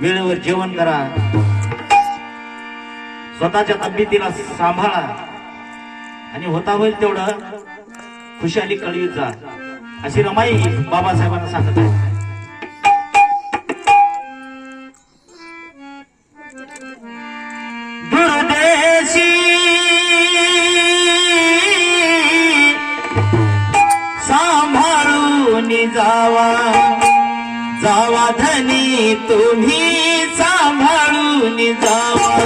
वेळेवर जेवण करा. स्वतःच्या तब्येतीला सांभाळा. आणि होता होईल तेवढं खुशाली कळवीत जा. अशी रमाई बाबासाहेबांना सांगत आहे. धनी तुम्ही सांभाळून जावा जावा.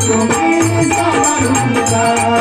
তুমি সবার